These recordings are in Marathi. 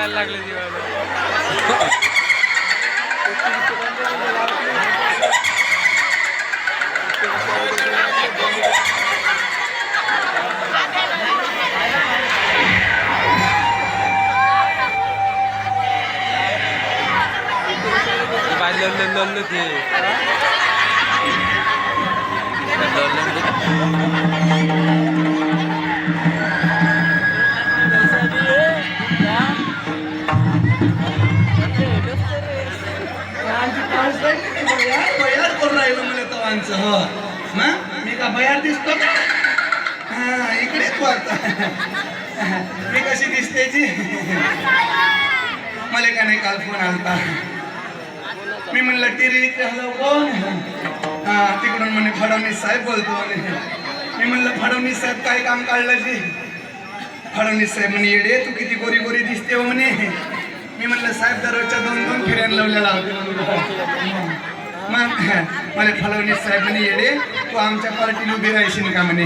लढायला लागले दिवाळी राहिलो हो. ना मी का बयार दिसतो का? हा इकडे तू आता. मी कशी दिसते जी? मला का नाही काल फोन आलता? मी म्हणलं टिरी हॅलो कोण? हा तिकडून म्हणे फडणवीस साहेब बोलतो म्हणे. मी म्हणलं फडणवीस साहेब काय काम काढलं जी? फडणवीस साहेब म्हणे येडे तू किती गोरी गोरी दिसते हो म्हणे. मी म्हणलं साहेब दररोजच्या दोन दोन फिर्यान लावलेला होते. मग मला फलवणी साहेब म्हणे येडे तू आमच्या पार्टीला उभी राहशील का म्हणे?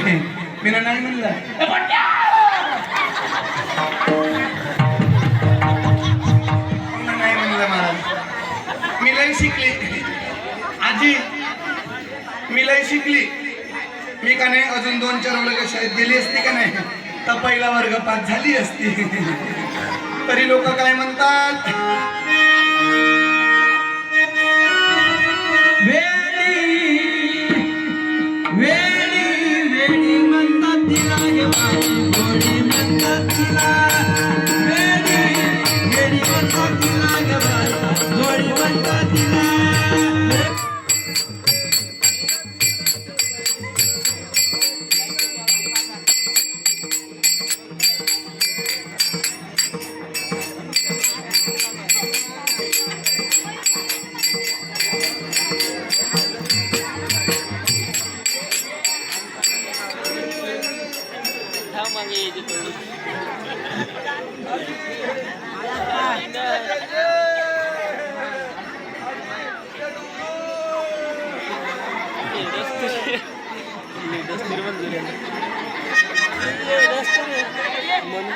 मी नाही म्हणलं. नाही म्हणलं शिकली. आजी मी शिकली. मी का नाही अजून दोन चार वर्ग शाळेत गेली असती का नाही? तर पहिला वर्ग पास झाली असती. तरी लोक काय म्हणतात?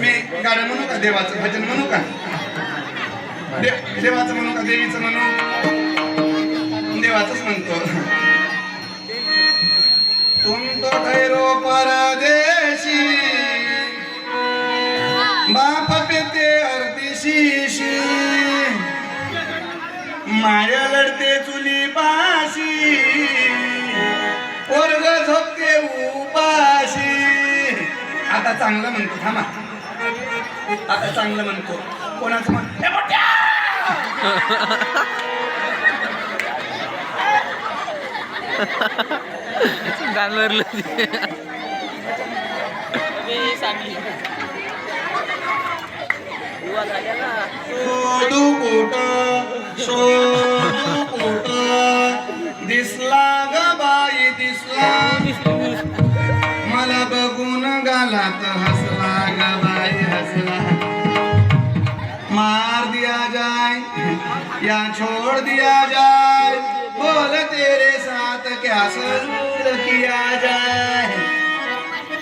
मी गाणं म्हणू का? देवाचं भजन म्हणू का? देवाचं म्हणू का? देवीचं म्हणू? देवाचंच म्हणतो. तुम तो ठैरो परदेशी बाप पेते अर्धीशीशी माया लढते चुली पाशी पोरग झोपते उपाशी. आता चांगलं म्हणतो थांबा. आता चांगलं म्हणतो. कोणाचं म्हण शोधू कुठं? शोधू गालात हसला ग बाई हसला मार दिया जाए या छोड़ दिया जाए बोल तेरे साथ क्या सरूर किया जाए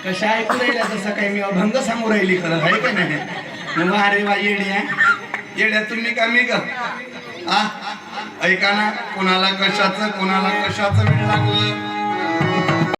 कशा ऐकू राहिला तसं काही मी अभंग सांगू राहिली खरं आहे का नाही? वा रे वा येड्या येड्या तुम्ही का मी का आ ऐका ना कोणाला कशाचं कोणाला कशाचं वेळ लागलं?